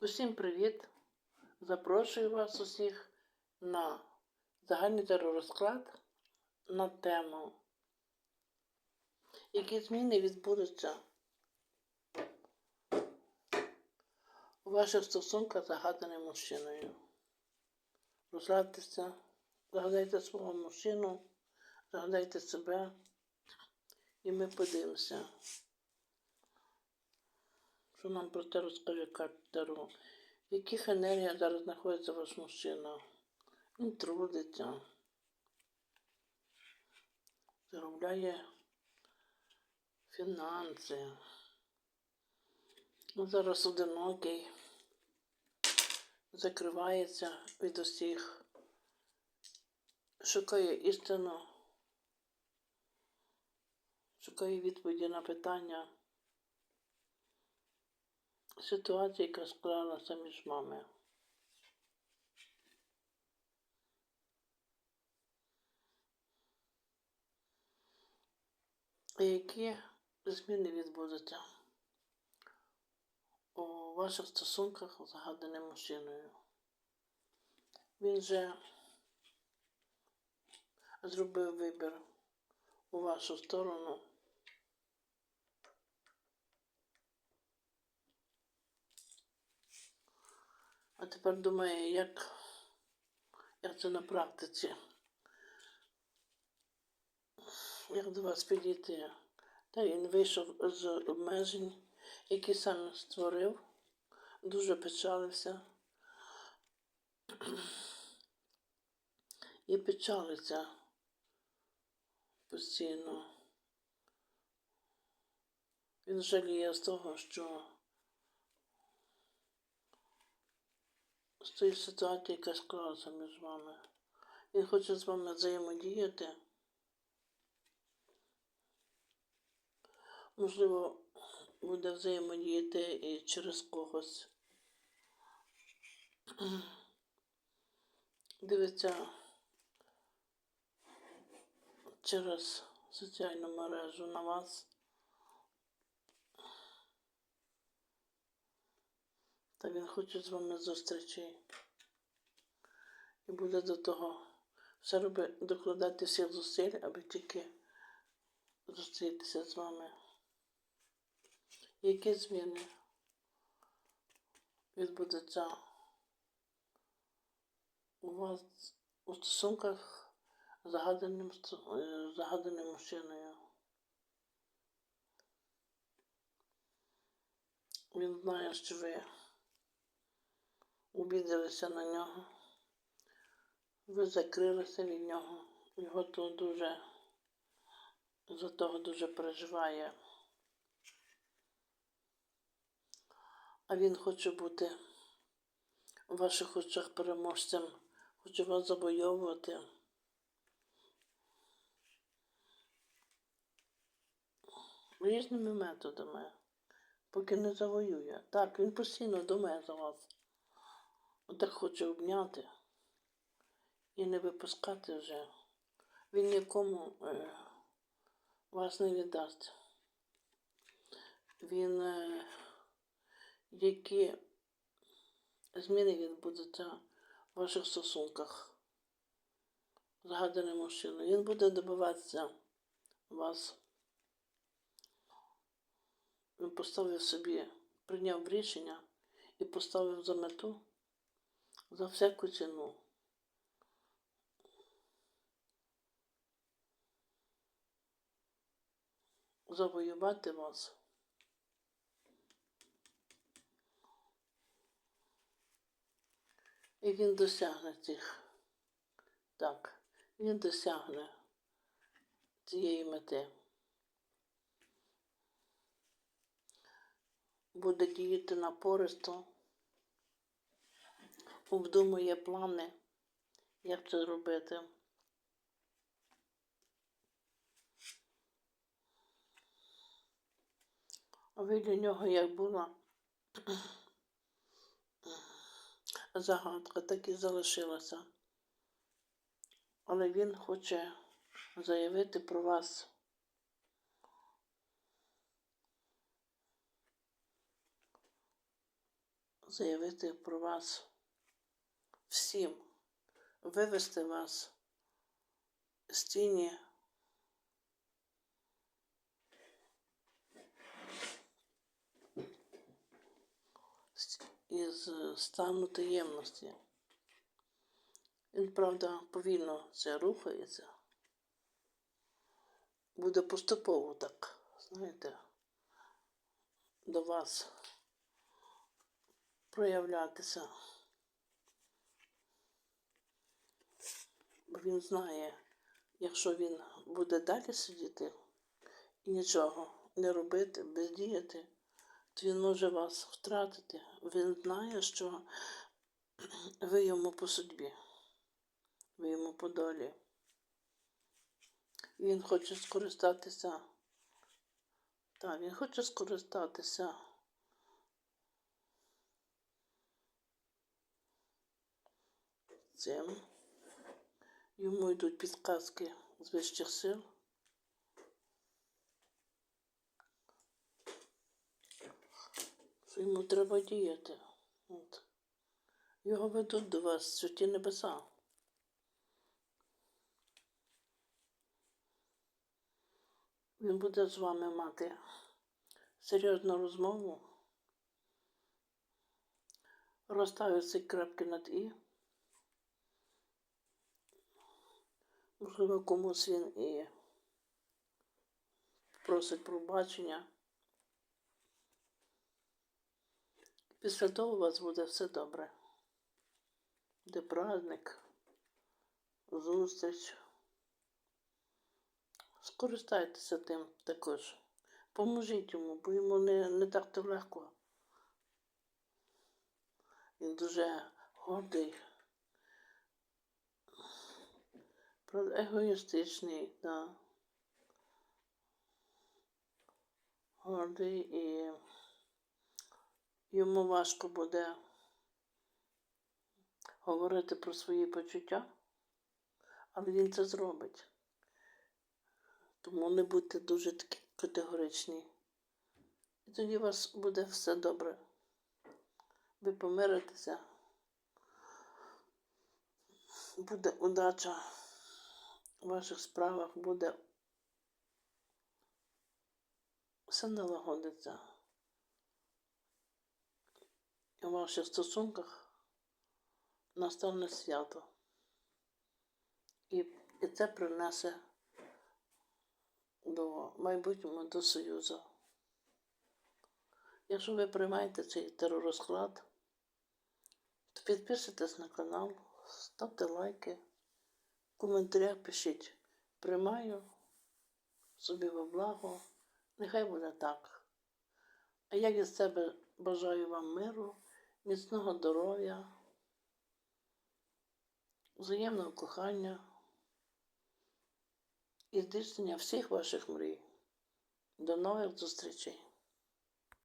Усім привіт! Запрошую вас усіх на загальний теророзклад на тему, які зміни відбудуться у ваших стосунках з загаданим мужчиною. Розглядайтеся, загадайте свого мужчину, загадайте себе, і ми подивимося. Що нам про те розкаже карта? В яких енергіях зараз знаходиться ваш мужчина? Він трудиться, заробляє фінанси. Він зараз одинокий, закривається від усіх, шукає істину, шукає відповіді на питання ситуація, яка склалася між вами. Які зміни відбудуться у ваших стосунках з загаданим мужчиною? Він же зробив вибір у вашу сторону. А тепер думаю, як, як це на практиці. Як до вас підійти? Та він вийшов з обмежень, які сам створив, дуже печалився. І печалиться постійно. Він жаліє з того, що з тієї ситуації, яка склалася між вами. Він хоче з вами взаємодіяти. Можливо, буде взаємодіяти і через когось. Дивиться через соціальну мережу на вас. Та він хоче з вами зустрічі. І буде до того все робить, докладати всіх зусиль, аби тільки зустрітися з вами. Які зміни відбудуться у вас у стосунках з загаданим, загаданим мужчиною? Він знає, що ви обідалися на нього, ви закрилися від нього, його то дуже за того дуже переживає. А він хоче бути у ваших очах переможцем, хоче вас завойовувати. Різними методами, поки не завоює. Так, він постійно думає за вас. Так хоче обняти і не випускати вже. Він нікому е, вас не віддасть. Він, е, які зміни відбудуться в ваших стосунках з згаданим мужчиною. Він буде добиватися вас. Він поставив собі, прийняв рішення і поставив за мету за всяку ціну. Завоювати вас. І він досягне цих. Так, він досягне цієї мети. Буде діяти напористо обдумує плани, як це зробити. А ви для нього як була загадка, так і залишилася. Але він хоче заявити про вас. заявити про вас всім, вивести вас з тіні із стану таємності. Він, правда, повільно це рухається. Буде поступово так, знаєте, до вас проявлятися. Він знає, якщо він буде далі сидіти і нічого не робити, бездіяти, то він може вас втратити. Він знає, що ви йому по судьбі, ви йому по долі. Він хоче скористатися. Так, він хоче скористатися цим. Йому йдуть підказки з вищих сил. Йому треба діяти. От. Його ведуть до вас святі небеса. Він буде з вами мати серйозну розмову. Розставить ці крапки над І. Можливо, комусь він і просить пробачення. Після того у вас буде все добре. Буде праздник, зустріч. Скористайтеся тим також. Поможіть йому, бо йому не, не так то легко. Він дуже гордий. Правда, егоїстичний, да. Гордий і йому важко буде говорити про свої почуття, але він це зробить. Тому не будьте дуже такі категоричні. І тоді у вас буде все добре. Ви помиритеся. Буде удача у ваших справах, буде все налагодиться. В ваших стосунках настане свято. І, і це принесе до майбутнього до Союзу. Якщо ви приймаєте цей теророзклад, то підписуйтесь на канал, ставте лайки, в коментарях пишіть приймаю собі во благо, нехай буде так. А я від себе бажаю вам миру, міцного здоров'я, взаємного кохання і здійснення всіх ваших мрій. До нових зустрічей!